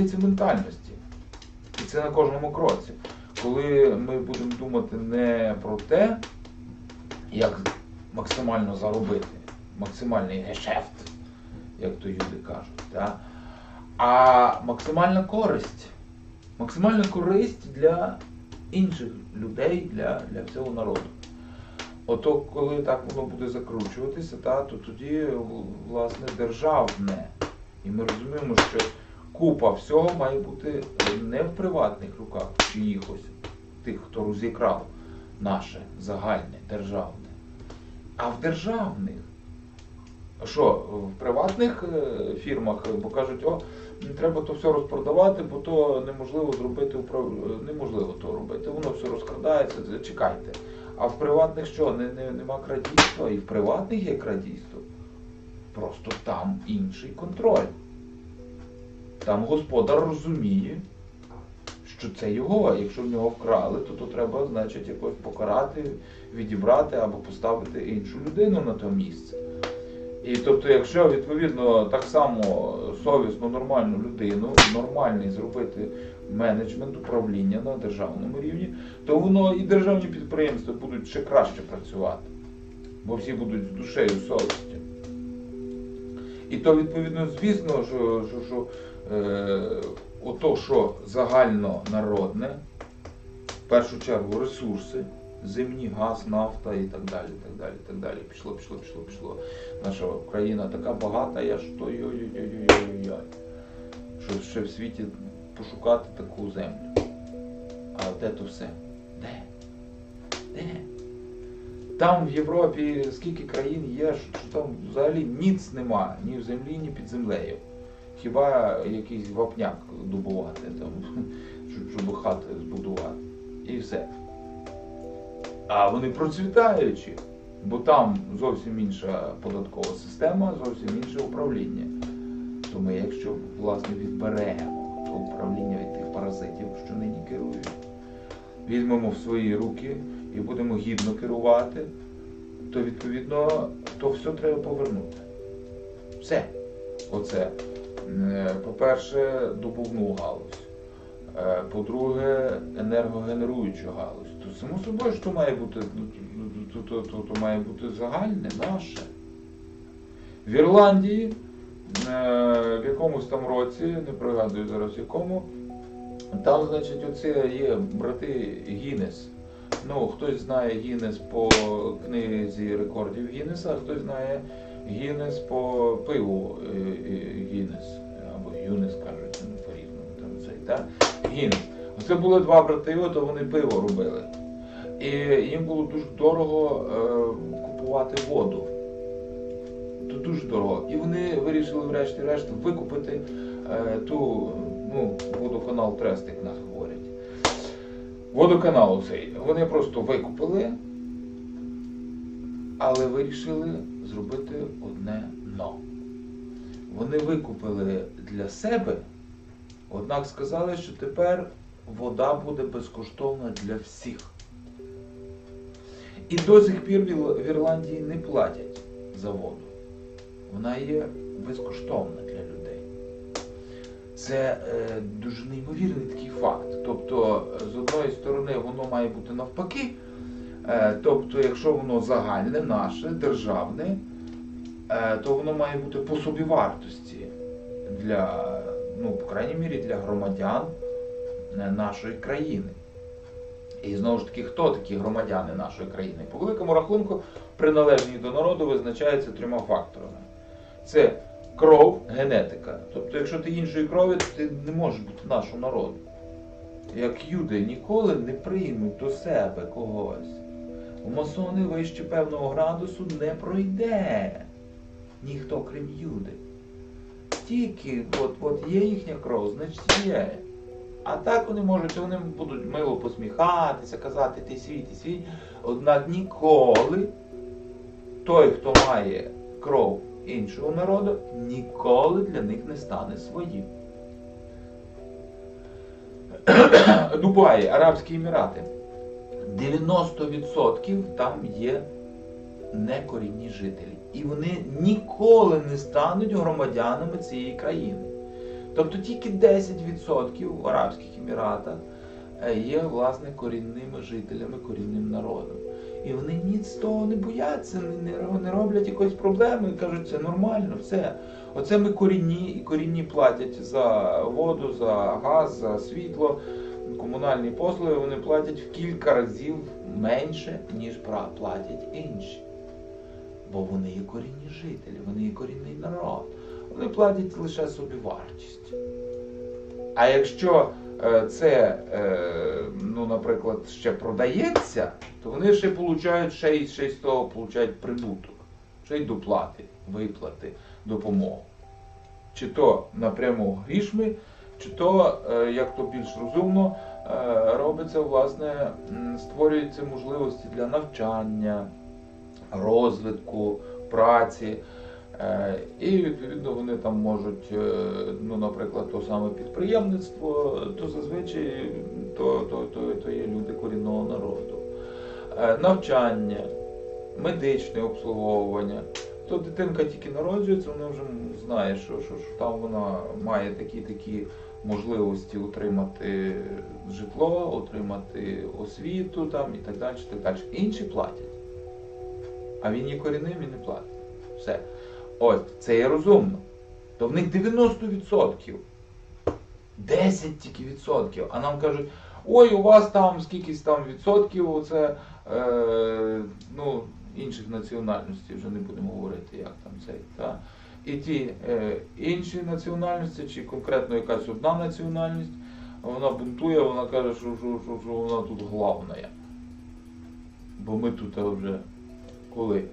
різниця ментальності. І це на кожному кроці. Коли ми будемо думати не про те, як максимально заробити, максимальний гешефт, як то люди кажуть, да? а максимальна користь. Максимальна користь для інших людей, для, для всього народу. Ото коли так воно буде закручуватися, та, то тоді власне державне. І ми розуміємо, що купа всього має бути не в приватних руках чиїхось, тих, хто розікрав наше загальне, державне, а в державних. Що, в приватних е, фірмах, бо кажуть, о, треба то все розпродавати, бо то неможливо зробити неможливо то робити. Воно все розкрадається, чекайте. А в приватних що? Не, не, нема крадійства, і в приватних є крадійство. Просто там інший контроль. Там господар розуміє, що це його, якщо в нього вкрали, то, то треба, значить, якось покарати, відібрати або поставити іншу людину на те місце. І тобто, якщо відповідно так само совісно нормальну людину, нормальний зробити менеджмент управління на державному рівні, то воно і державні підприємства будуть ще краще працювати, бо всі будуть з душею совістю. І то, відповідно, звісно, що, що, що ото, що загальнонародне, в першу чергу ресурси, земні, газ, нафта і так далі. так далі, так далі. Пішло, пішло, пішло, пішло. Наша країна така багата, я ж то йой-йой-йой-йой-йой. Що ще в світі пошукати таку землю. А де то все? Де? Де? Там в Європі скільки країн є, що, там взагалі ніц нема, ні в землі, ні під землею. Хіба якийсь вапняк добувати, там, щоб, хати збудувати. І все. А вони процвітаючі, бо там зовсім інша податкова система, зовсім інше управління. То ми, якщо власне відберемо то управління від тих паразитів, що нині керують, візьмемо в свої руки і будемо гідно керувати, то відповідно то все треба повернути. Все. Оце. Е, По-перше, добувну галузь. Е, По-друге, енергогенеруючу галузь. То само собою, що має бути, ну, то, то, то, то має бути загальне, наше. В Ірландії е, в якомусь там році, не пригадую зараз якому, там, значить, оце є брати Гіннес. Ну, хтось знає Гіннес по книзі рекордів Гіннеса, а хтось знає Гіннес по пиву е, е, Або Юнес кажуть, ну, по-різному там цей, так? Гіннес. Оце були два брати, то вони пиво робили. І їм було дуже дорого е, купувати воду. То дуже дорого. І вони вирішили врешті-решт викупити ту, ну, водоканал Трест, як нас говорять. Водоканал цей. Вони просто викупили, але вирішили зробити одне но. Вони викупили для себе, однак сказали, що тепер вода буде безкоштовна для всіх. І до сих пір в Ірландії не платять за воду. Вона є безкоштовна для людей. Це е, дуже неймовірний такий факт. Тобто, з одної сторони, воно має бути навпаки. Е, тобто, якщо воно загальне, наше, державне, е, то воно має бути по собівартості для, ну, по крайній мірі, для громадян е, нашої країни. І знову ж таки, хто такі громадяни нашої країни? По великому рахунку, приналежність до народу визначається трьома факторами. Це кров, генетика. Тобто, якщо ти іншої крові, то ти не можеш бути нашого народу. Як юди ніколи не приймуть до себе когось. У масони вище певного градусу не пройде. Ніхто, крім юди. Тільки от, от є їхня кров, значить є. А так вони можуть, вони будуть мило посміхатися, казати ти свій, ти свій. Однак ніколи той, хто має кров іншого народу, ніколи для них не стане своїм. Дубаї, Арабські Емірати. 90% там є некорінні жителі. І вони ніколи не стануть громадянами цієї країни. Тобто тільки 10% в Арабських Еміратах е, є власне корінними жителями, корінним народом. І вони ні з того не бояться, не, роблять якоїсь проблеми і кажуть, це нормально, все. Оце ми корінні, і корінні платять за воду, за газ, за світло, комунальні послуги, вони платять в кілька разів менше, ніж платять інші. Бо вони є корінні жителі, вони є корінний народ. Вони платять лише собі вартість. А якщо е, це, е, ну, наприклад, ще продається, то вони ще получають ще й, ще з того получають прибуток, ще й доплати, виплати, допомогу. Чи то напряму грішми, чи то, е, як то більш розумно, е, робиться, власне, створюються можливості для навчання, розвитку, праці. Е, І відповідно вони там можуть, ну, наприклад, то саме підприємництво, то зазвичай то, то, то, то є люди корінного народу. Навчання, медичне обслуговування. То дитинка тільки народжується, вона вже знає, що, що, що там вона має такі такі можливості отримати житло, отримати освіту там і так далі. так далі. Інші платять. А він є корінним і не платить. Все. Ось, це є розумно. То в них 90%. 10 тільки відсотків. А нам кажуть, ой, у вас там скількись там відсотків, оце, е, ну, інших національностей, вже не будемо говорити, як там цей. Та? І ті е, інші національності, чи конкретно якась одна національність, вона бунтує, вона каже, що, що, що, що вона тут головна. Бо ми тут вже коли?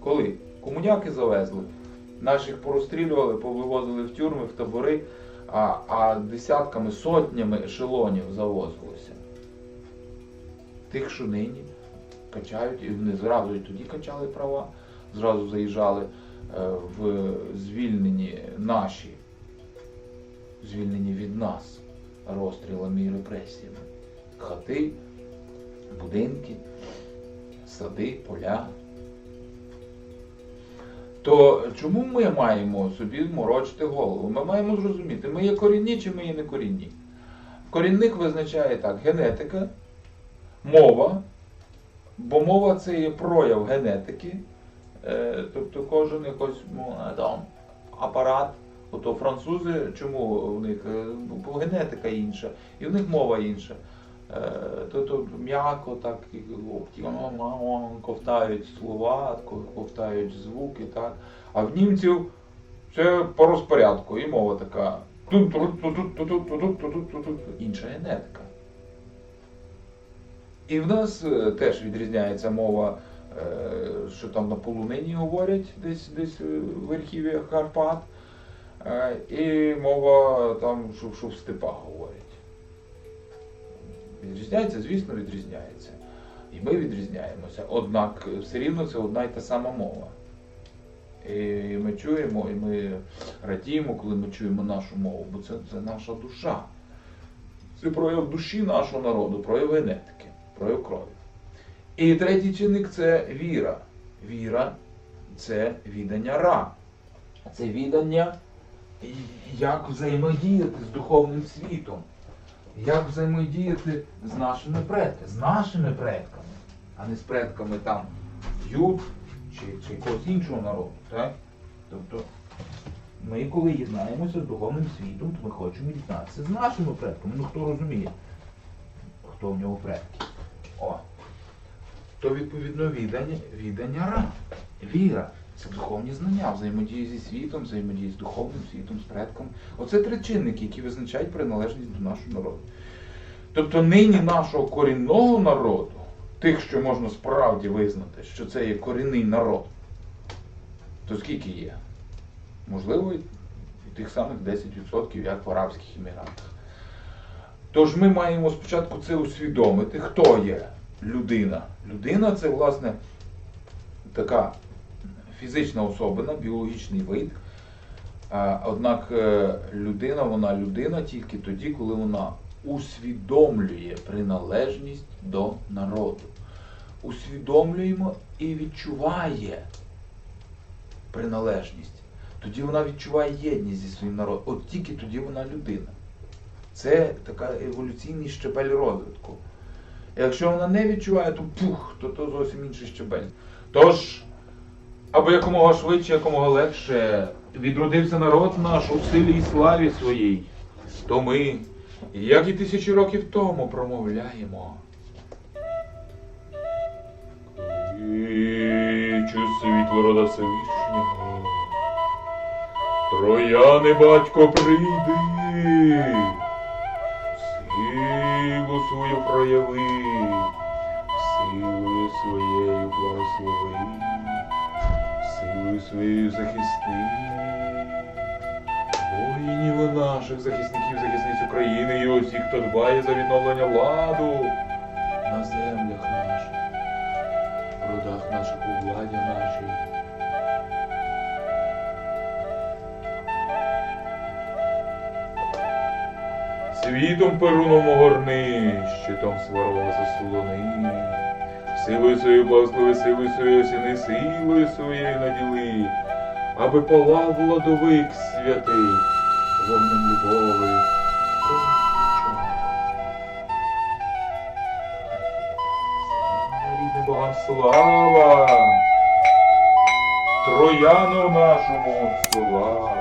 Коли? Комуняки завезли, наших порозстрілювали, повивозили в тюрми, в табори, а, а десятками, сотнями ешелонів завозилося. Тих, що нині качають, і вони зразу і тоді качали права, зразу заїжджали в звільнені наші, звільнені від нас розстрілами і репресіями. Хати, будинки, сади, поля. То чому ми маємо собі морочити голову? Ми маємо зрозуміти, ми є корінні чи ми є не корінні. Корінних визначає так генетика, мова, бо мова це є прояв генетики, е, Е, тобто кожен якось ну, там апарат. Тобто французи, чому в них е, ну, генетика інша, і в них мова інша. Тобто м'яко так ковтають слова, ковтають звуки. так. А в німців це по розпорядку і мова така. Інша генетика. І в нас теж відрізняється мова що там на полонині говорять, десь десь е, в верхів'ях Карпат, е, і мова там, що, що в степах говорять. Відрізняється, звісно, відрізняється. І ми відрізняємося. Однак все рівно це одна й та сама мова. І ми чуємо, і ми радіємо, коли ми чуємо нашу мову, бо це, це наша душа. Це прояв душі нашого народу, прояв генетики, прояв крові. І третій чинник це віра. Віра це відання ра. Це відання, як взаємодіяти з духовним світом. Як взаємодіяти з нашими предками, з нашими предками, а не з предками там юд чи, чи якогось іншого народу. Так? Тобто ми, коли єднаємося з духовним світом, то ми хочемо єднатися з нашими предками. Ну хто розуміє, хто в нього предки. О. То відповідно відання, відання ра. Віра. Це духовні знання, взаємодії зі світом, взаємодії з духовним світом, з предком. Оце три чинники, які визначають приналежність до нашого народу. Тобто нині нашого корінного народу, тих, що можна справді визнати, що це є корінний народ, то скільки є? Можливо, і тих самих 10%, як в Арабських Еміратах. Тож ми маємо спочатку це усвідомити, хто є людина. Людина це, власне, така фізична особина, біологічний вид. Однак е, людина, вона людина тільки тоді, коли вона усвідомлює приналежність до народу. Усвідомлюємо і відчуває приналежність. тоді вона відчуває єдність зі своїм народом. От тільки тоді вона людина. Це така еволюційний щебель розвитку. Якщо вона не відчуває, то пух, то то зовсім інший щебель. Тож, аби якомога швидше, якомога легше відродився народ наш у силі і славі своїй, то ми, як і тисячі років тому, промовляємо. Кличу світло рода Всевишнього. Трояни батько прийди, свою прояви, силою своєю благослови, силою своєю захисти. Воїнів наших захисників, захисниць України і усіх, хто дбає за відновлення ладу на землях наших, в родах наших, у владі нашій. Світом перуном огорни, щитом сварога засулони, силою своєю благослови, силою своєю осіни, силою своєю наділи, аби палав владовик святий, вогнем любови. Рідним богам слава! Трояну нашому слава!